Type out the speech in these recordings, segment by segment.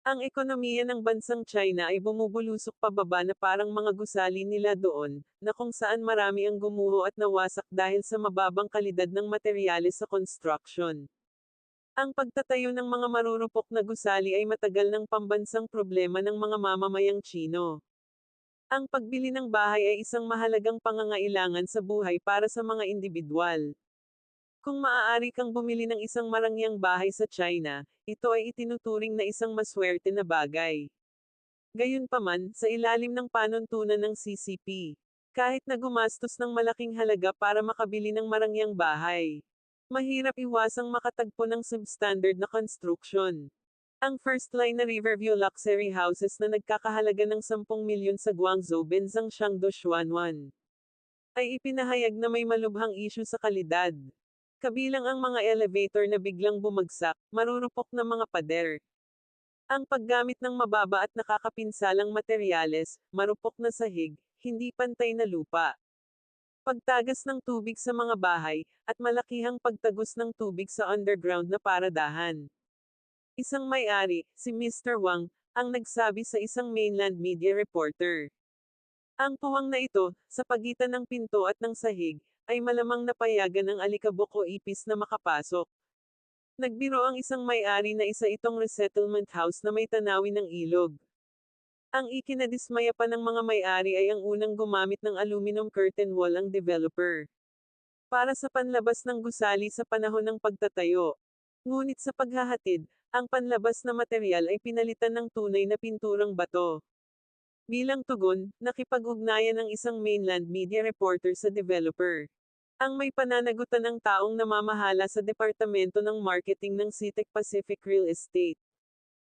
Ang ekonomiya ng bansang China ay bumubulusok pababa na parang mga gusali nila doon, na kung saan marami ang gumuho at nawasak dahil sa mababang kalidad ng materyales sa construction. Ang pagtatayo ng mga marurupok na gusali ay matagal ng pambansang problema ng mga mamamayang Chino. Ang pagbili ng bahay ay isang mahalagang pangangailangan sa buhay para sa mga individual. Kung maaari kang bumili ng isang marangyang bahay sa China, ito ay itinuturing na isang maswerte na bagay. Gayunpaman, sa ilalim ng panuntunan ng CCP, kahit na gumastos ng malaking halaga para makabili ng marangyang bahay, mahirap iwasang makatagpo ng substandard na construction. Ang first line na Riverview Luxury Houses na nagkakahalaga ng 10 milyon sa Guangzhou Benzang Shangdo Xuanwan ay ipinahayag na may malubhang isyu sa kalidad. Kabilang ang mga elevator na biglang bumagsak, marurupok na mga pader. Ang paggamit ng mababa at nakakapinsalang materyales, marupok na sahig, hindi pantay na lupa. Pagtagas ng tubig sa mga bahay, at malakihang pagtagos ng tubig sa underground na paradahan. Isang may-ari, si Mr. Wang, ang nagsabi sa isang mainland media reporter. Ang puwang na ito, sa pagitan ng pinto at ng sahig, ay malamang napayagan ng alikabok o ipis na makapasok. Nagbiro ang isang may-ari na isa itong resettlement house na may tanawin ng ilog. Ang ikinadismaya pa ng mga may-ari ay ang unang gumamit ng aluminum curtain wall ang developer. Para sa panlabas ng gusali sa panahon ng pagtatayo. Ngunit sa paghahatid, ang panlabas na material ay pinalitan ng tunay na pinturang bato. Bilang tugon, nakipag-ugnayan ng isang mainland media reporter sa developer. Ang may pananagutan ng taong namamahala sa Departamento ng Marketing ng CITEC Pacific Real Estate.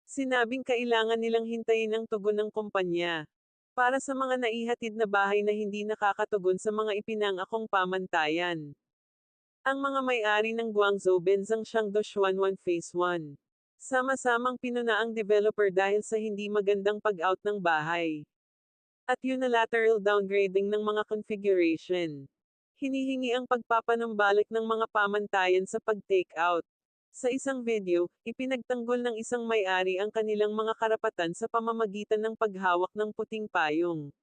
Sinabing kailangan nilang hintayin ang tugon ng kumpanya. Para sa mga naihatid na bahay na hindi nakakatugon sa mga ipinangakong pamantayan. Ang mga may-ari ng Guangzhou Benzang Shangdo Xuanwan Phase 1. Sama-samang pinuna ang developer dahil sa hindi magandang pag-out ng bahay. At unilateral downgrading ng mga configuration hinihingi ang pagpapanumbalik ng mga pamantayan sa pag-take out. Sa isang video, ipinagtanggol ng isang may-ari ang kanilang mga karapatan sa pamamagitan ng paghawak ng puting payong.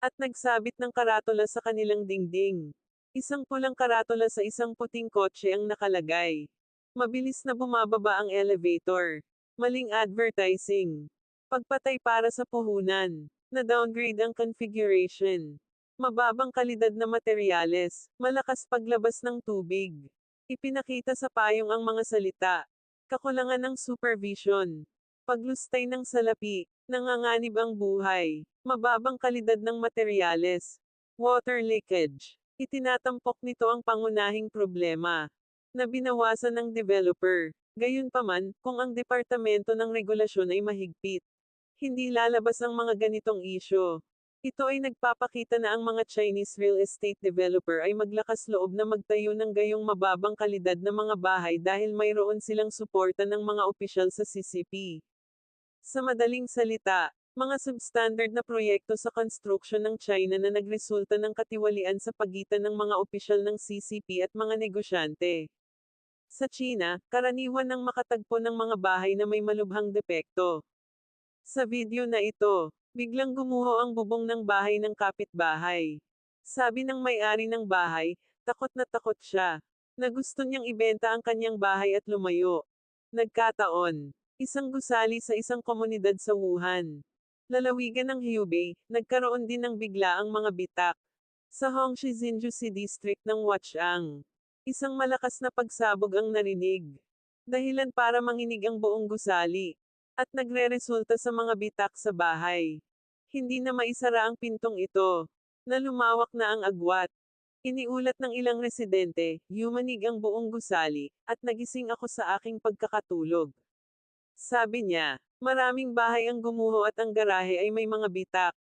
At nagsabit ng karatula sa kanilang dingding. Isang pulang karatula sa isang puting kotse ang nakalagay. Mabilis na bumababa ang elevator. Maling advertising. Pagpatay para sa puhunan. Na-downgrade ang configuration. Mababang kalidad na materyales, malakas paglabas ng tubig. Ipinakita sa payong ang mga salita. Kakulangan ng supervision. Paglustay ng salapi, nanganganib ang buhay. Mababang kalidad ng materyales. Water leakage. Itinatampok nito ang pangunahing problema na binawasan ng developer. Gayunpaman, kung ang Departamento ng Regulasyon ay mahigpit, hindi lalabas ang mga ganitong isyo. Ito ay nagpapakita na ang mga Chinese real estate developer ay maglakas loob na magtayo ng gayong mababang kalidad na mga bahay dahil mayroon silang suporta ng mga opisyal sa CCP. Sa madaling salita, mga substandard na proyekto sa construction ng China na nagresulta ng katiwalian sa pagitan ng mga opisyal ng CCP at mga negosyante. Sa China, karaniwan ng makatagpo ng mga bahay na may malubhang depekto. Sa video na ito, Biglang gumuho ang bubong ng bahay ng kapitbahay. Sabi ng may-ari ng bahay, takot na takot siya. Na gusto niyang ibenta ang kanyang bahay at lumayo. Nagkataon. Isang gusali sa isang komunidad sa Wuhan. Lalawigan ng Hubei, nagkaroon din ng bigla ang mga bitak. Sa Hongshi Jinjusi District ng Wachang. Isang malakas na pagsabog ang narinig. Dahilan para manginig ang buong gusali at nagre-resulta sa mga bitak sa bahay. Hindi na maisara ang pintong ito. Na lumawak na ang agwat. Iniulat ng ilang residente, yumanig ang buong gusali, at nagising ako sa aking pagkakatulog. Sabi niya, maraming bahay ang gumuho at ang garahe ay may mga bitak.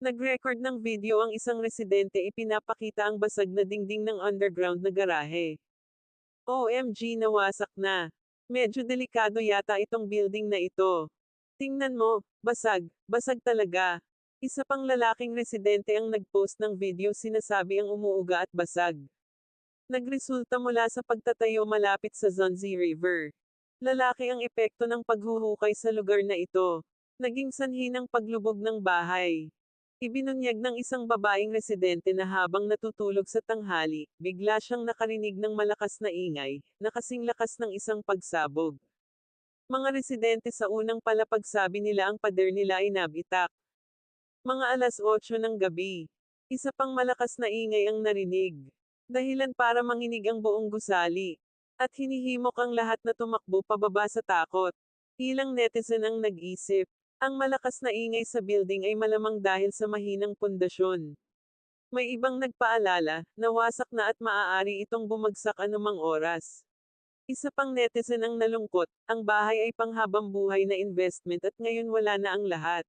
Nag-record ng video ang isang residente ipinapakita ang basag na dingding ng underground na garahe. OMG nawasak na. Medyo delikado yata itong building na ito. Tingnan mo, basag, basag talaga. Isa pang lalaking residente ang nagpost ng video sinasabi ang umuuga at basag. Nagresulta mula sa pagtatayo malapit sa Zonzi River. Lalaki ang epekto ng paghuhukay sa lugar na ito. Naging sanhi ng paglubog ng bahay. Ibinunyag ng isang babaeng residente na habang natutulog sa tanghali, bigla siyang nakarinig ng malakas na ingay, na kasing lakas ng isang pagsabog. Mga residente sa unang palapagsabi nila ang pader nila ay nabitak. Mga alas 8 ng gabi. Isa pang malakas na ingay ang narinig. Dahilan para manginig ang buong gusali. At hinihimok ang lahat na tumakbo pababa sa takot. Ilang netizen ang nag-isip. Ang malakas na ingay sa building ay malamang dahil sa mahinang pundasyon. May ibang nagpaalala, nawasak na at maaari itong bumagsak anumang oras. Isa pang netizen ang nalungkot, ang bahay ay panghabang buhay na investment at ngayon wala na ang lahat.